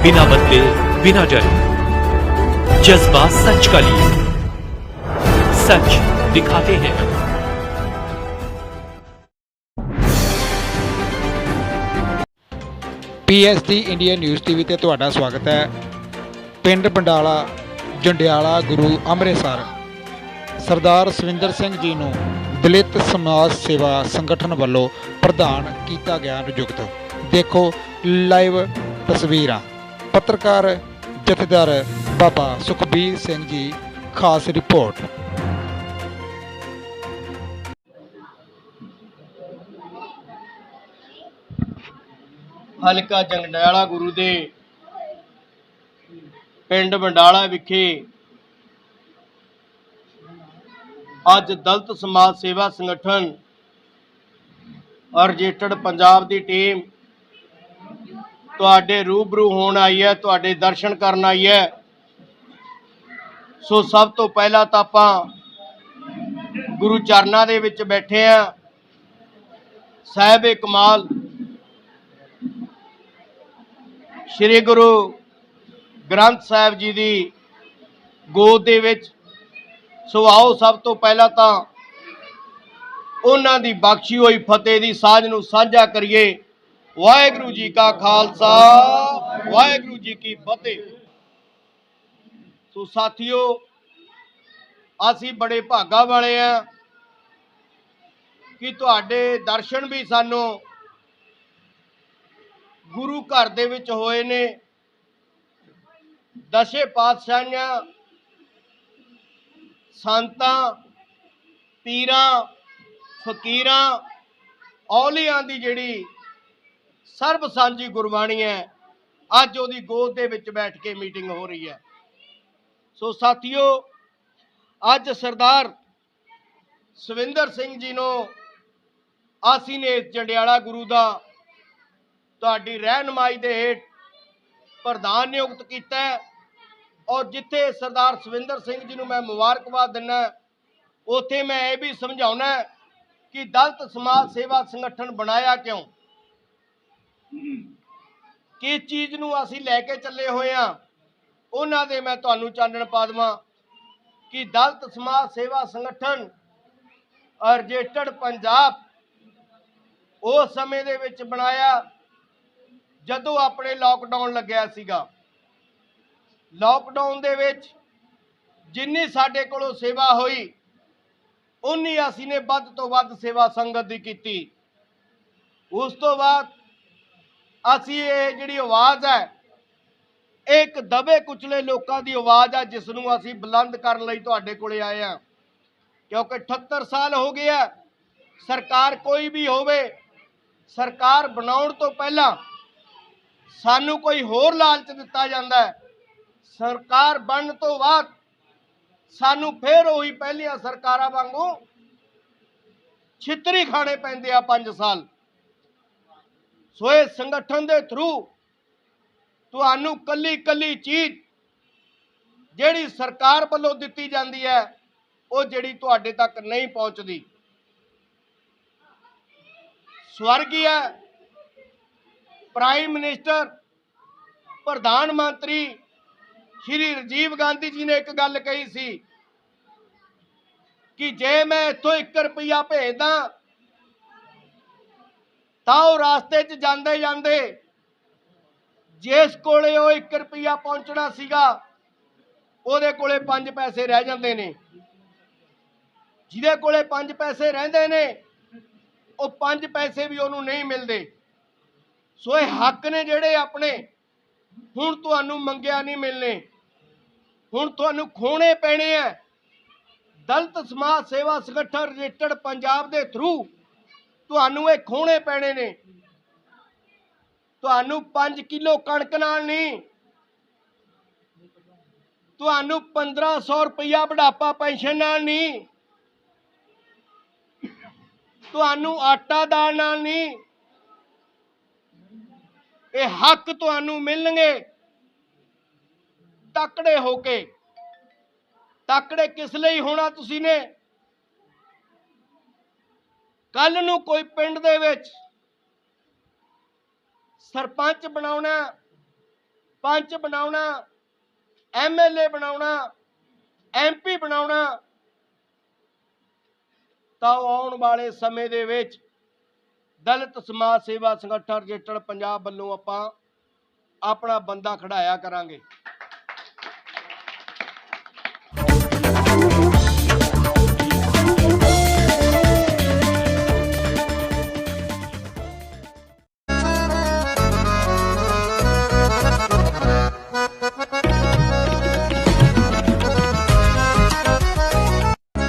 बिना बदले बिना डरे जज्बा सच का लिए सच दिखाते हैं ਪੀਐਸਟੀ ਇੰਡੀਆ ਨਿਊਜ਼ ਟੀਵੀ ਤੇ ਤੁਹਾਡਾ ਸਵਾਗਤ ਹੈ ਪਿੰਡ ਬੰਡਾਲਾ ਜੰਡਿਆਲਾ ਗੁਰੂ ਅੰਮ੍ਰਿਤਸਰ ਸਰਦਾਰ ਸਵਿੰਦਰ ਸਿੰਘ ਜੀ ਨੂੰ ਦਲਿਤ ਸਮਾਜ ਸੇਵਾ ਸੰਗਠਨ ਵੱਲੋਂ ਪ੍ਰਧਾਨ ਕੀਤਾ ਗਿਆ ਨਿਯੁਕਤ ਦੇਖੋ ਲਾਈਵ ਤਸਵੀਰਾਂ ਪੱਤਰਕਾਰ ਜਥੇਦਾਰ ਬਾਬਾ ਸੁਖਬੀਰ ਸਿੰਘ ਜੀ, ਖਾਸ ਰਿਪੋਰਟ। ਹਲਕਾ ਜੰਗਡਾਲਾ ਗੁਰੂ ਦੇ ਪਿੰਡ ਬੰਡਾਲਾ ਵਿਖੇ ਅੱਜ ਦਲਤ ਸਮਾਜ ਸੇਵਾ ਸੰਗਠਨ ਰਜਿਸਟਰਡ ਪੰਜਾਬ ਦੀ ਟੀਮ ਤੁਹਾਡੇ ਰੂਬਰੂ ਹੋਣ ਆਈ ਹੈ, ਤੁਹਾਡੇ ਦਰਸ਼ਨ ਕਰਨ ਆਈ ਹੈ। ਸੋ ਸਭ ਤੋਂ ਪਹਿਲਾਂ ਤਾਂ ਆਪਾਂ ਗੁਰੂ ਚਰਨਾਂ ਦੇ ਵਿੱਚ ਬੈਠੇ ਆ ਸਾਹਿਬ ਕਮਾਲ। ਸ੍ਰੀ ਗੁਰੂ ਗ੍ਰੰਥ ਸਾਹਿਬ ਜੀ ਦੀ ਗੋਦ ਦੇ ਵਿੱਚ। ਸੋ ਆਓ ਸਭ ਤੋਂ ਪਹਿਲਾਂ ਤਾਂ ਉਹਨਾਂ ਦੀ ਬਖਸ਼ੀ ਹੋਈ ਫਤਿਹ ਦੀ ਸਾਂਝ ਨੂੰ ਸਾਂਝਾ ਕਰੀਏ। ਵਾਹਿਗੁਰੂ ਜੀ ਕਾ ਖਾਲਸਾ, ਵਾਹਿਗੁਰੂ ਜੀ ਕੀ ਫਤਿਹ। ਸੋ ਸਾਥੀਓ, ਅਸੀਂ ਬੜੇ ਭਾਗਾ ਵਾਲੇ ਆ ਕਿ ਤੁਹਾਡੇ ਦਰਸ਼ਨ ਵੀ ਸਾਨੂੰ ਗੁਰੂ ਘਰ ਦੇ ਵਿੱਚ ਹੋਏ ਨੇ। ਦਸ਼ੇ ਪਾਤਸ਼ਾਹਾਂ ਸੰਤਾਂ, ਪੀਰਾਂ, ਫਕੀਰਾਂ, ਔਲੀਆਂ ਦੀ ਜਿਹੜੀ ਸਰਬ ਸਾਂਝੀ ਗੁਰਬਾਣੀ ਹੈ। ਅੱਜ ਉਹਦੀ ਗੋਦ ਦੇ ਵਿੱਚ ਬੈਠ ਕੇ ਮੀਟਿੰਗ ਹੋ ਰਹੀ ਹੈ। ਸੋ ਸਾਥੀਓ, ਅੱਜ ਸਰਦਾਰ ਸਵਿੰਦਰ ਸਿੰਘ ਜੀ ਨੂੰ ਆਸੀ ਨੇ ਜੰਡਿਆਲਾ ਗੁਰੂ ਦਾ ਤੁਹਾਡੀ ਰਹਿਨਮਾਈ ਦੇ ਹੇਠ ਪ੍ਰਧਾਨ ਨਿਯੁਕਤ ਕੀਤਾ ਔਰ ਜਿੱਥੇ ਸਰਦਾਰ ਸਵਿੰਦਰ ਸਿੰਘ ਜੀ ਨੂੰ ਮੈਂ ਮੁਬਾਰਕਬਾਦ ਦਿੰਦਾ ਉਥੇ ਮੈਂ ਇਹ ਵੀ ਸਮਝਾਉਣਾ ਕਿ ਦਲਤ ਸਮਾਜ ਸੇਵਾ ਸੰਗਠਨ ਬਣਾਇਆ ਕਿਉਂ? ਕਿਸ ਚੀਜ਼ ਨੂੰ ਅਸੀਂ ਲੈ ਕੇ ਚੱਲੇ ਹੋਏ ਆ ਉਹਨਾਂ ਦੇ ਮੈਂ ਤੁਹਾਨੂੰ ਚਾਨਣ ਪਾ ਦੇਵਾਂ ਕਿ ਦਲਤ ਸਮਾਜ ਸੇਵਾ ਸੰਗਠਨ ਰਜਿਸਟਰਡ ਪੰਜਾਬ ਉਸ ਸਮੇਂ ਦੇ ਵਿੱਚ ਬਣਾਇਆ ਜਦੋਂ ਆਪਣੇ ਲਾਕਡਾਊਨ ਲੱਗਿਆ ਸੀਗਾ। ਲਾਕਡਾਊਨ ਦੇ ਵਿੱਚ ਜਿੰਨੀ ਸਾਡੇ ਕੋਲੋਂ ਸੇਵਾ ਹੋਈ, ਉਨੀ ਅਸੀਂ ਨੇ ਵੱਧ ਤੋਂ ਵੱਧ ਸੇਵਾ ਸੰਗਤ ਦੀ ਕੀਤੀ। ਉਸ ਤੋਂ ਬਾਅਦ ਅਸੀਂ ਇਹ ਜਿਹੜੀ ਆਵਾਜ਼ ਹੈ, ਇਹ ਇੱਕ ਦਬੇ ਕੁਚਲੇ ਲੋਕਾਂ ਦੀ ਆਵਾਜ਼ ਆ ਜਿਸ ਨੂੰ ਅਸੀਂ ਬੁਲੰਦ ਕਰਨ ਲਈ ਤੁਹਾਡੇ ਕੋਲੇ ਆਏ ਆ ਕਿਉਂਕਿ 78 ਸਾਲ ਹੋ ਗਏ ਆ, ਸਰਕਾਰ ਕੋਈ ਵੀ ਹੋਵੇ, ਸਰਕਾਰ ਬਣਾਉਣ ਤੋਂ ਪਹਿਲਾਂ ਸਾਨੂੰ ਕੋਈ ਹੋਰ ਲਾਲਚ ਦਿੱਤਾ ਜਾਂਦਾ ਹੈ। ਸਰਕਾਰ ਬਣਨ ਤੋਂ ਬਾਅਦ ਸਾਨੂੰ ਫੇਰ ਉਹੀ ਪਹਿਲੀਆਂ ਸਰਕਾਰਾਂ ਵਾਂਗੂ ਛਿੱਤਰੀ ਖਾਣੇ ਪੈਂਦੇ ਆ 5 ਸਾਲ। ਸੋ ਇਹ ਸੰਗਠਨ ਦੇ ਥਰੂ ਤੁਹਾਨੂੰ ਕੱਲੀ ਕੱਲੀ ਚੀਜ਼ ਜਿਹੜੀ ਸਰਕਾਰ ਵੱਲੋਂ ਦਿੱਤੀ ਜਾਂਦੀ ਹੈ, ਉਹ ਜਿਹੜੀ ਤੁਹਾਡੇ ਤੱਕ ਨਹੀਂ ਪਹੁੰਚਦੀ। ਸਵਰਗੀ ਹੈ ਪ੍ਰਾਈਮ ਮਿਨਿਸਟਰ ਪ੍ਰਧਾਨ ਮੰਤਰੀ, ਸ਼੍ਰੀ ਰਾਜੀਵ ਗਾਂਧੀ ਜੀ ਨੇ ਇੱਕ ਗੱਲ ਕਹੀ ਸੀ ਕਿ ਜੇ ਮੈਂ ਇੱਥੋਂ 1 ਰੁਪਿਆ ਭੇਜਦਾ ਤਾਂ ਉਹ ਰਾਸਤੇ 'ਚ ਜਾਂਦੇ ਜਾਂਦੇ ਜਿਸ ਕੋਲੇ ਉਹ 1 ਰੁਪਿਆ ਪਹੁੰਚਣਾ ਸੀਗਾ, ਉਹਦੇ ਕੋਲੇ 5 ਪੈਸੇ ਰਹਿ ਜਾਂਦੇ ਨੇ। ਜਿਹਦੇ ਕੋਲੇ 5 ਪੈਸੇ ਰਹਿੰਦੇ ਨੇ, ਉਹ 5 ਪੈਸੇ ਵੀ ਉਹਨੂੰ ਨਹੀਂ ਮਿਲਦੇ। ਸੋ ਇਹ ਹੱਕ ਨੇ ਜਿਹੜੇ ਆਪਣੇ। ਹੁਣ ਤੁਹਾਨੂੰ ਮੰਗਿਆ ਨਹੀਂ ਮਿਲਨੇ। ਹੁਣ ਤੁਹਾਨੂੰ ਖੋਣੇ ਪੈਣੇ ਆ ਦਲਤ ਸਮਾਜ ਸੇਵਾ ਸੰਗਠਨ ਰਜਿਸਟਰਡ ਪੰਜਾਬ ਦੇ ਥਰੂ ਤੁਹਾਨੂੰ ਇਹ ਖੋਣੇ ਪੈਣੇ ਨੇ। ਤੁਹਾਨੂੰ 5 ਕਿਲੋ ਕਣਕ ਨਾਲ ਨਹੀਂ। ਤੁਹਾਨੂੰ 1500 ਰੁਪਇਆ ਬੁਢਾਪਾ ਪੈਨਸ਼ਨ ਨਾਲ ਨਹੀਂ। ਤੁਹਾਨੂੰ ਆਟਾ ਦਾਲ ਨਾਲ ਨਹੀਂ। ਇਹ ਹੱਕ ਤੁਹਾਨੂੰ ਮਿਲਣਗੇ। ਤਕੜੇ ਹੋ ਕੇ। ਤਕੜੇ ਕਿਸ ਲਈ ਹੋਣਾ ਤੁਸੀਂ ਨੇ? ਕੱਲ ਨੂੰ ਕੋਈ ਪਿੰਡ ਦੇ ਵਿੱਚ ਸਰਪੰਚ ਬਣਾਉਣਾ, ਪੰਚ ਬਣਾਉਣਾ ਐਮਐਲਏ ਬਣਾਉਣਾ ਐਮਪੀ ਬਣਾਉਣਾ, ਤਾਂ ਆਉਣ ਵਾਲੇ ਸਮੇਂ ਦੇ ਵਿੱਚ ਦਲਿਤ ਸਮਾਜ ਸੇਵਾ ਸੰਗਠਨ ਰਜਿਸਟਰਡ ਪੰਜਾਬ ਵੱਲੋਂ ਆਪਾਂ ਆਪਣਾ ਬੰਦਾ ਖੜਾਇਆ ਕਰਾਂਗੇ।